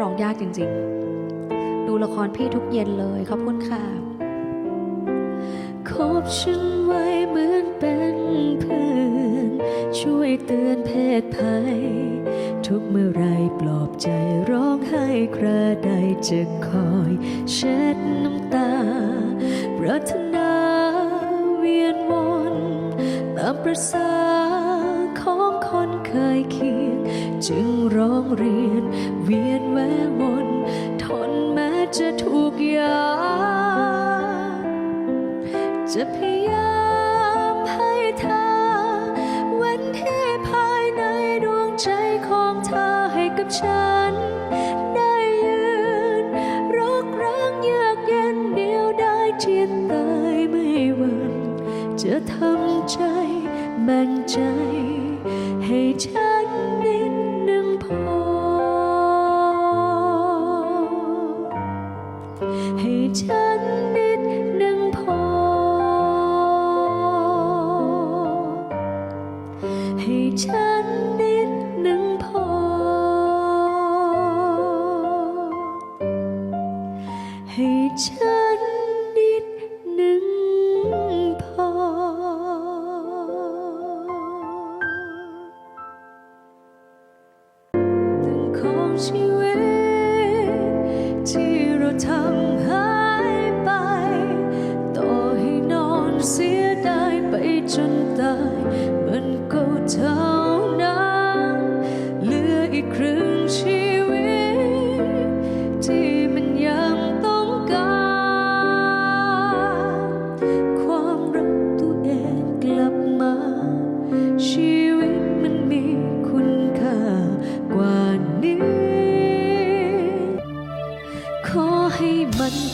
ร้องยากจริงๆ ดูละครพี่ทุกเย็นเลยขอบคุณค่ะคบฉันไว้เหมือนเป็นเพื่อนช่วยเตือนเพศภัย ทุกเมื่อไรปลอบใจร้องไห้คราใดจะคอยเช็ดน้ำตาปรารถนาเวียนวนตามประสาของคนเคยคียง จึงร้องเรียน เวียนแววนทนแม้จะถูกยาจะพยายามให้เธอเว้นที่ภายในดวงใจของเธอให้กับฉัน ได้ยืนรกร้างยากเย็นเดียวได้เจียนตายไม่หวั่นจะทำใจแบ่งใจให้ฉัน ของชีวิต ที่เราทำหายไป ต่อให้นอนเสียดายไปจนตายมัน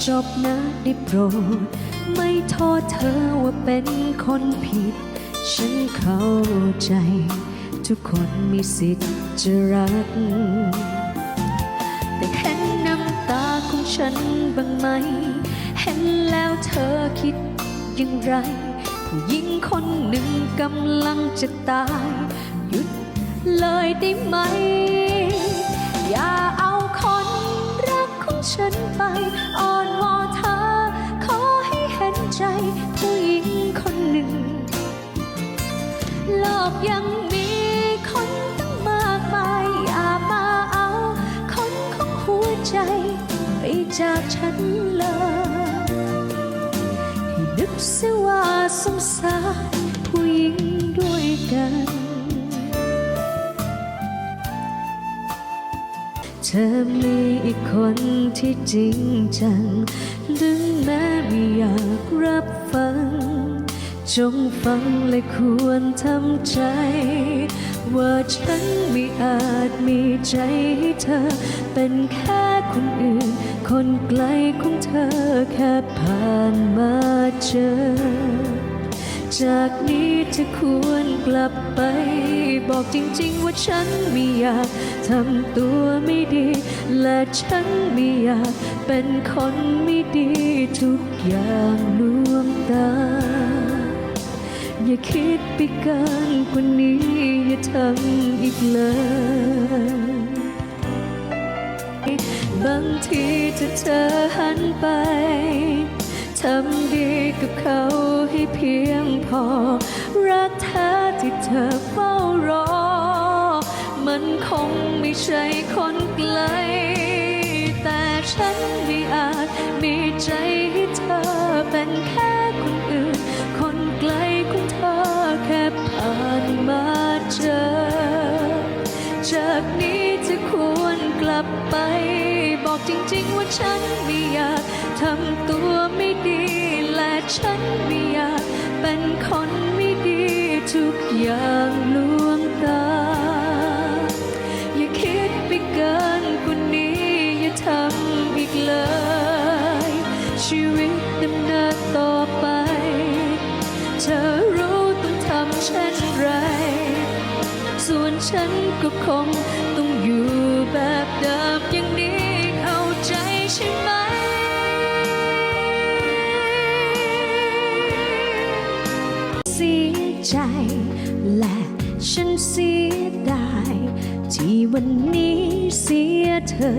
จบนะได้โปรด ไม่โทษเธอว่าเป็นคนผิด ฉันเข้าใจ ทุกคนมีสิทธิ์จะรัก แต่เห็นน้ำตาของฉันบ้างไหม เห็นแล้วเธอคิดอย่างไร ผู้หญิงคนหนึ่งกำลังจะตาย หยุดเลยได้ไหม อย่า ฉันไป อ่อนวอนเธอ ขอให้เห็นใจผู้หญิงคนหนึ่ง โลกยังมีคนตั้งมากมายอย่ามาเอา คนของหัวใจ ไปจากฉันเลยให้นึกเสียว่าสงสารผู้หญิงด้วยกัน อมีอีกคนที่จริงจังถึงแม้ไม่อยากรับฟัง จงฟังและควรทำใจ ว่าฉันไม่อาจมีใจให้เธอ เป็นแค่คนอื่น คนไกลของเธอแค่ผ่านมาเจอ จากนี้จะควรกลับไป บอกจริงๆว่าฉันไม่อยากทำตัวไม่ดี และฉันไม่อยากเป็นคนไม่ดีทุกอย่างลวงตา อย่าคิดไปเกินกว่านี้ อย่าทำอีกเลยบางทีถ้าเธอหันไป ทำดีกับเขาให้เพียง อ รักแท้ที่เธอเฝ้ารอ มันคงไม่ใช่คนไกล แต่ฉันไม่อาจมีใจให้เธอเป็นแค่คนอื่น คนไกลของเธอแค่ผ่านมาเจอ จากนี้จะควรกลับไป บอกจริง ๆ ว่าฉันไม่อยากทำตัวไม่ดีและฉันไม่อยาก เป็นคนไม่ดีทุกอย่างลวงตา อย่าคิดไปเกินกว่านี้ อย่าทำอีกเลย ชีวิตดำเนินต่อไป เธอรู้ต้องทำเช่นไร ส่วนฉันก็คงต้อง ใจ และฉันเสียดายที่วันนี้เสียเธอ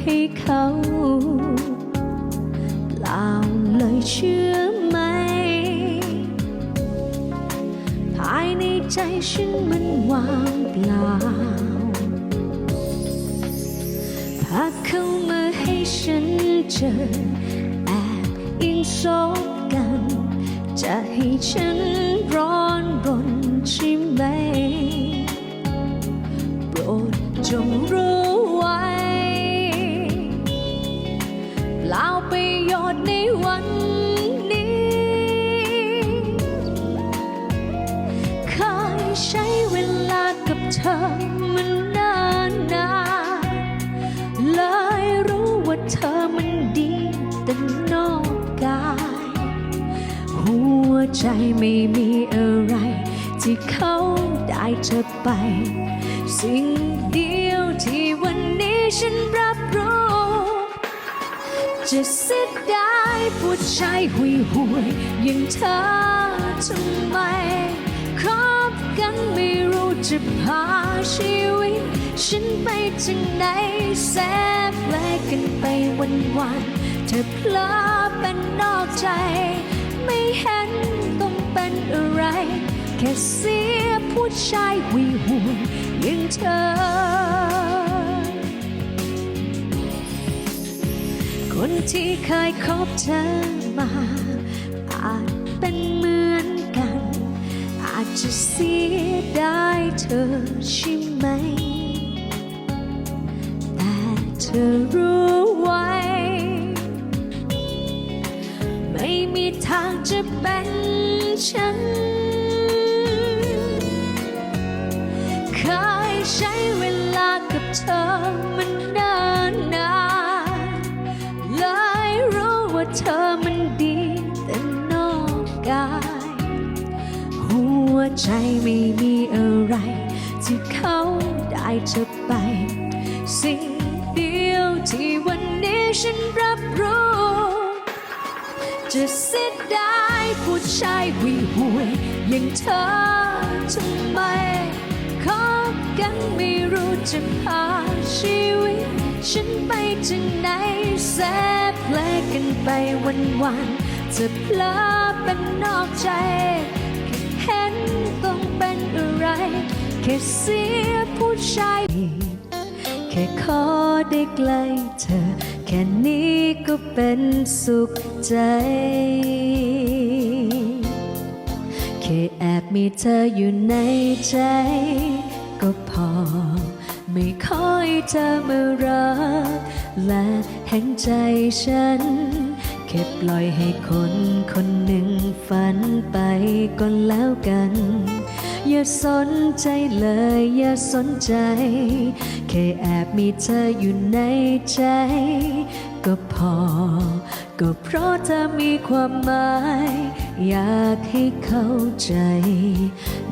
ให้เขาเปล่าเลยเชื่อไหม ภายในใจฉันมันว่างเปล่าพาเข้ามาให้ฉันเจอแอบอิงซกัน จะให้ฉัน ใช่ไหม โปรดจงรู้ไว้เปล่าประโยชน์ในวันนี้ เคยใช้เวลากับเธอมันนานนานๆเลยรู้ว่าเธอมันดีแต่นอกกาย หัวใจไม่มีอะไร ที่เขาได้เธอไป สิ่งเดียวที่วันนี้ฉันรับรู้จะเสียดายผู้ชายหุยหวยอย่างเธอทำไมคบกันไม่รู้จะพาชีวิต ฉันไปถึงไหนแสบแลกกันไปวันวันๆเธอเพลอเป็นนอกใจ ไม่เห็นต้องเป็นอะไร แค่เสียผู้ชายหุยหวยๆอย่างเธอ คนที่เคยคบเธอมา อาจเป็นเหมือนกัน อาจจะเสียดายเธอใช่ไหม แต่เธอรู้ไว้ ไม่มีทางจะเป็นฉัน ใจไม่มีอะไร ที่เขาได้เธอไป สิ่งเดียวที่วันนี้ฉันรับรู้ จะเสียดายผู้ชายหุยหวยอย่างเธอทำไมคบกันไม่รู้จะพาชีวิต ฉันไปถึงไหนแสบแผลกันไปวันวันจะเพลอเป็นนอกใจ เห็นต้องเป็นอะไร แค่เสียผู้ชาย แค่ขอได้ใกล้เธอ แค่นี้ก็เป็นสุขใจ แค่แอบมีเธออยู่ในใจ ก็พอ ไม่ขอให้เธอมารัก และเห็นใจฉันแค่ปล่อยให้คนคน ฝันไปก่อนแล้วกัน อย่าสนใจเลย อย่าสนใจ แค่แอบมีเธออยู่ในใจ ก็พอ ก็เพราะเธอมีความหมาย อยากให้เข้าใจ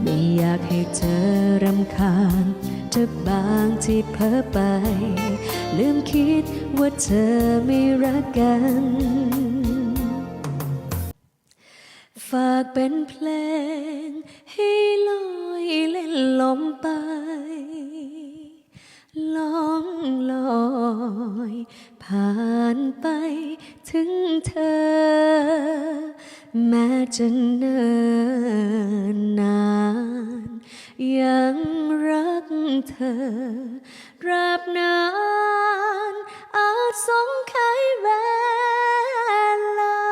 ไม่อยากให้เธอรำคาญเธอบางที่เพ้อไป ลืมคิดว่าเธอไม่รักกัน ฝากเป็นเพลง ให้ลอยเล่นลมไปล่องลอย ผ่านไปถึงเธอ แม้จะเนิ่นนาน ยังรักเธอราบนาน อาจสงไขเวลา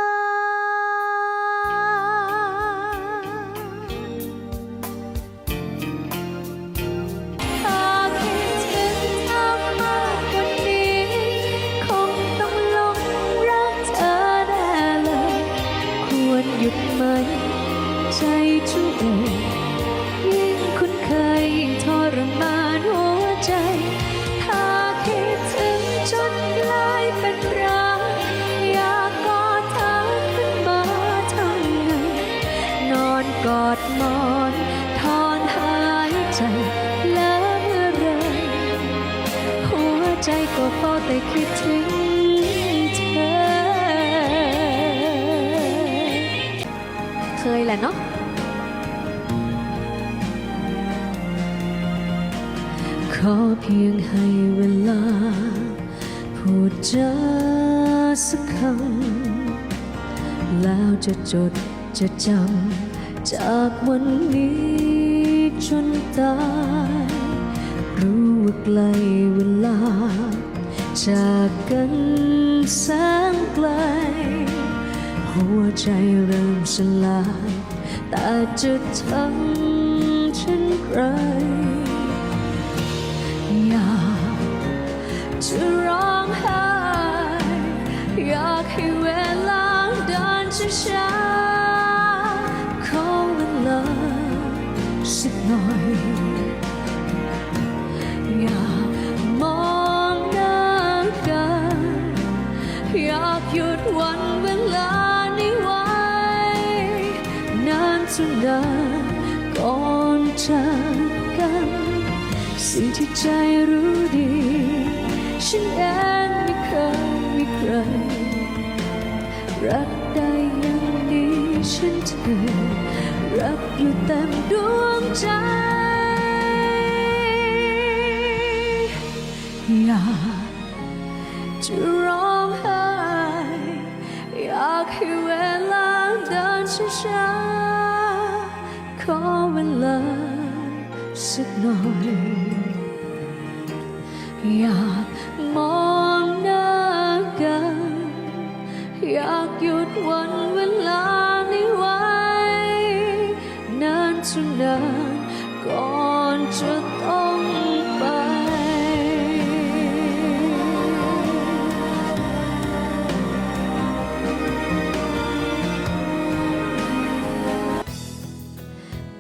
ใจก็เฝ้าแต่คิดถึงเธอ เคยแหละเนาะคอเพียงให้เวลา พูดจาสักคำแล้วจะจดจะจำจากวันนี้จนตายรู้ว่าไกลเวลา จากกันแสนไกล หัวใจเริ่มสลาย แต่จะทำเช่นไร อยากจะรอ ใจรู้ดี ฉันเองไม่เคยมีใคร รักได้อย่างนี้ ฉันเธอรักอยู่เต็มดวงใจ อยากจะร้องไห้อยากให้เวลาเดินช้าๆขอเวลาสักหน่อยอย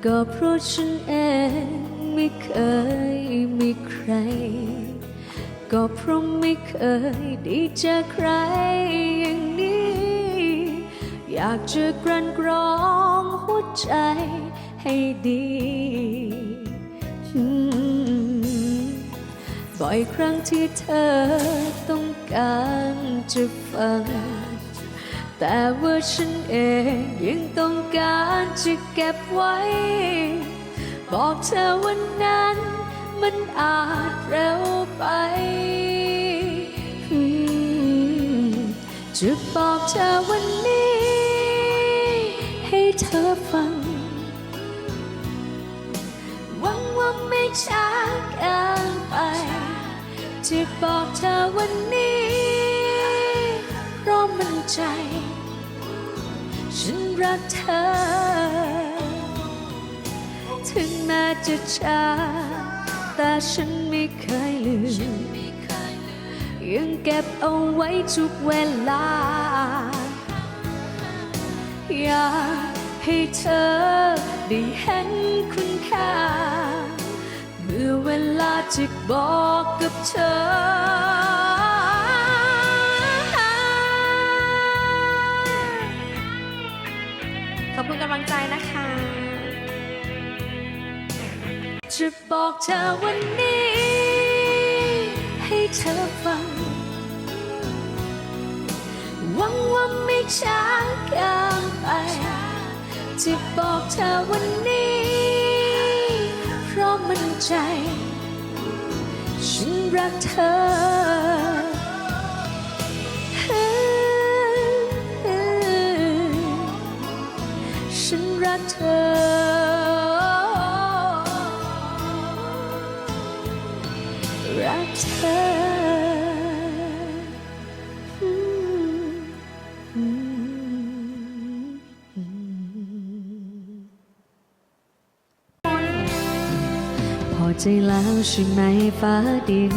ก็เพราะฉันเองไม่เคยมีใคร ก็เพราะไม่เคยได้เจอใครอย่างนี้ อยากจะกลั่นกรองหัวใจให้ดี บ่อยครั้งที่เธอต้องการจะฟัง แต่ว่าฉันเองยังต้องการจะเก็บไว้ บอกเธอวันนั้นมันอาจเร็วไปจะบอกเธอวันนี้ ให้เธอฟัง หวังว่าไม่ช้าเกินไปจะบอกเธอวันนี้เพราะมันใจ ฉันรักเธอ ถึงแม้จะช้าแต่ฉันไม่เคยลืม ยังเก็บเอาไว้ทุกเวลา อยากให้เธอได้เห็นคุณค่า เมื่อเวลาจะบอกกับเธอ ลังใจนะคะ จะบอกเธอวันนี้ ให้เธอฟัง หวังว่าไม่ช้าเกินไปจะบอกเธอวันนี้ เพราะมันใจ ฉันรักเธอ รักเธอ รักเธอพอใจแล้วใช่ไหมฟ้าดิน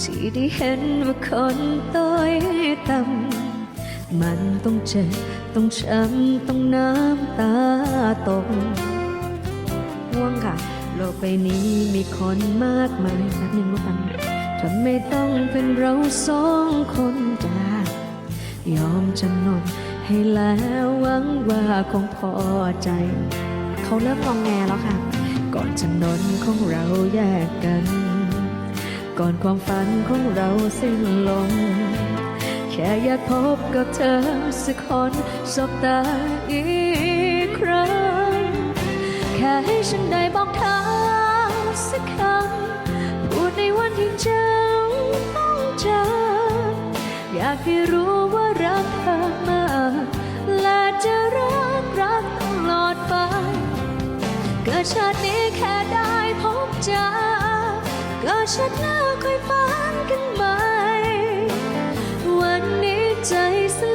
ที่ได้เห็นว่าคนต้อยต่ำมันต้องเจ็บ ต้องช้ำต้องน้ำตาตกห่วงค่ะ โลกใบนี้มีคนมากมายแบบนึงวกันทำไม่ต้องเป็นเราสองคนจากยอมจำนนให้แล้วหวังว่าคงพอใจ เขาเริ่มงองแงแล้วค่ะ ก่อนถนนของเราแยกกัน ก่อนความฝันของเราสิ้นลง ค่อยากพบกับเธอสักคนสบตาอีกครั้ง แค่ให้ฉันได้บอกเธอสักคำพูดในวันที่เจ้าต้องเจอ อยากให้รู้ว่ารักเธอมากและจะรักรักตลอดไป เกิดชาตินี้แค่ได้พบเจอ เกิดชาติหน้าค่อยฝัน นี้